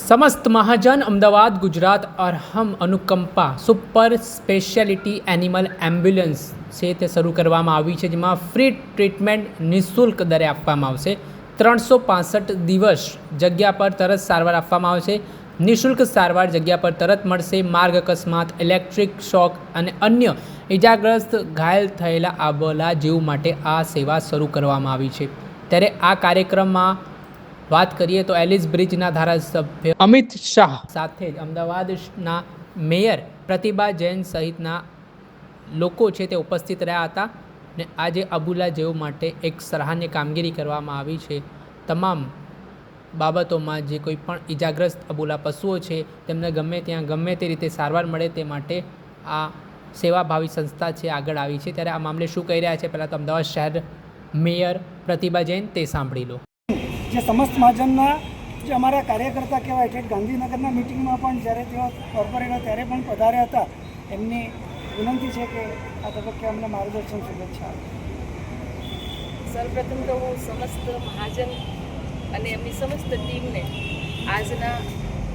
Samast Mahajan Ahmedabad, Gujarat, Arham, Anukampa super speciality animal ambulance છે તે શરૂ કરવામાં આવી છે, જેમાં ફ્રી ટ્રીટમેન્ટ નિઃશુલ્ક દરે આપવામાં આવશે. ત્રણસો પાસઠ દિવસ જગ્યા પર તરત સારવાર આપવામાં આવશે. નિઃશુલ્ક સારવાર જગ્યા પર તરત મળશે. માર્ગ અકસ્માત, ઇલેક્ટ્રિક શોક અને અન્ય ઇજાગ્રસ્ત ઘાયલ થયેલા આબોલા જીવ માટે આ સેવા શરૂ કરવામાં આવી છે. ત્યારે આ કાર્યક્રમમાં વાત કરીએ તો એલિસ બ્રિજના ધારાસભ્ય અમિત શાહ. સાથે જ અમદાવાદના મેયર પ્રતિભા જૈન સહિતના લોકો છે તે ઉપસ્થિત રહ્યા હતા ને આજે અબુલા જેઓ માટે એક સરાહનીય કામગીરી કરવામાં આવી છે. તમામ બાબતોમાં જે કોઈ પણ ઈજાગ્રસ્ત અબુલા પશુઓ છે તેમને ગમે ત્યાં ગમે તે રીતે સારવાર મળે તે માટે આ સેવાભાવી સંસ્થા છે આગળ આવી છે. ત્યારે આ મામલે શું કહી રહ્યા છે? પહેલાં તો અમદાવાદ શહેર મેયર પ્રતિભા જૈન તે સાંભળી લો. જે સમસ્ત મહાજનના જે અમારા કાર્યકર્તા કહેવાય એટલે ગાંધીનગરના મિટિંગમાં પણ જ્યારે તેઓ કોર્પોરેટર ત્યારે પણ પધાર્યા હતા. એમની વિનંતી છે કે આ તબક્કે અમને માર્ગદર્શન શુભેચ્છા સર્વપ્રથમ તો હું સમસ્ત મહાજન અને એમની સમસ્ત ટીમને આજના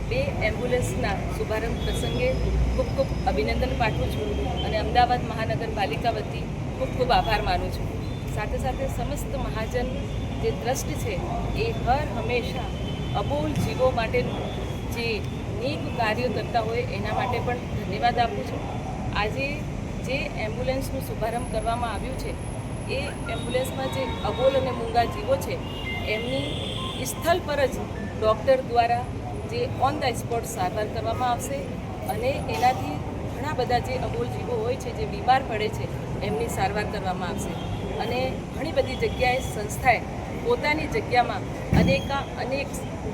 બે એમ્બ્યુલન્સના શુભારંભ પ્રસંગે ખૂબ ખૂબ અભિનંદન પાઠવું છું અને અમદાવાદ મહાનગરપાલિકા વતી ખૂબ ખૂબ આભાર માનું છું. સાથે સાથે સમસ્ત મહાજન જે ટ્રસ્ટ છે, એ હર હંમેશા અબોલ જીવો માટેનું જે નીક કાર્યો કરતા હોય, એના માટે પણ ધન્યવાદ આપું છું. આજે જે એમ્બ્યુલન્સનું શુભારંભ કરવામાં આવ્યું છે, એ એમ્બ્યુલન્સમાં જે અબોલ અને મૂંગા જીવો છે, એમની સ્થળ પર જ ડૉક્ટર દ્વારા જે ઓન ધ સ્પોટ સારવાર કરવામાં આવશે અને એનાથી ઘણા બધા જે અબોલ જીવો હોય છે, જે બીમાર પડે છે, એમની સારવાર કરવામાં આવશે. અને ઘણી બધી જગ્યાએ સંસ્થાએ પોતાની જગ્યામાં અનેકા અનેક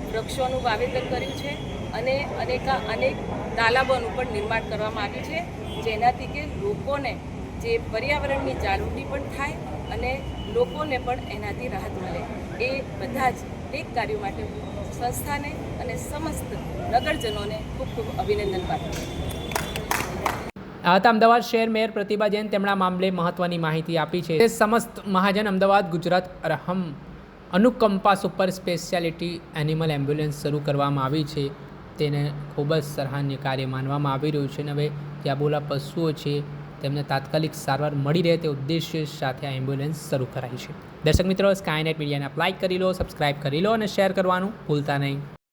વૃક્ષોનું વાવેતર કર્યું છે અને અનેકા અનેક તાલાબોનું પણ નિર્માણ કરવામાં આવ્યું છે, જેનાથી કે લોકોને જે પર્યાવરણની જાળવણી પણ થાય અને લોકોને પણ એનાથી રાહત મળે. એ બધા જ એક કાર્યો માટે સંસ્થાને અને સમસ્ત નગરજનોને ખૂબ ખૂબ અભિનંદન પાઠવું. હતા અમદાવાદ શહેર મેયર પ્રતિભા જૈન તેમના મામલે મહત્વની માહિતી આપી છે. તે Samast Mahajan Ahmedabad, Gujarat, Arham Anukampa super speciality animal ambulance શરૂ કરવામાં આવી છે. તેને ખૂબ જ સરાહનીય કાર્ય માનવામાં આવી રહ્યું છે અને હવે ત્યાં બોલા પશુઓ છે, તેમને તાત્કાલિક સારવાર મળી રહે તે ઉદ્દેશ્ય સાથે આ એમ્બ્યુલન્સ શરૂ કરાઈ છે. દર્શક મિત્રો સ્કાયનેટ મીડિયાને લાઇક કરી લો સબસ્ક્રાઇબ કરી લો અને શેર કરવાનું ભૂલતા નહીં.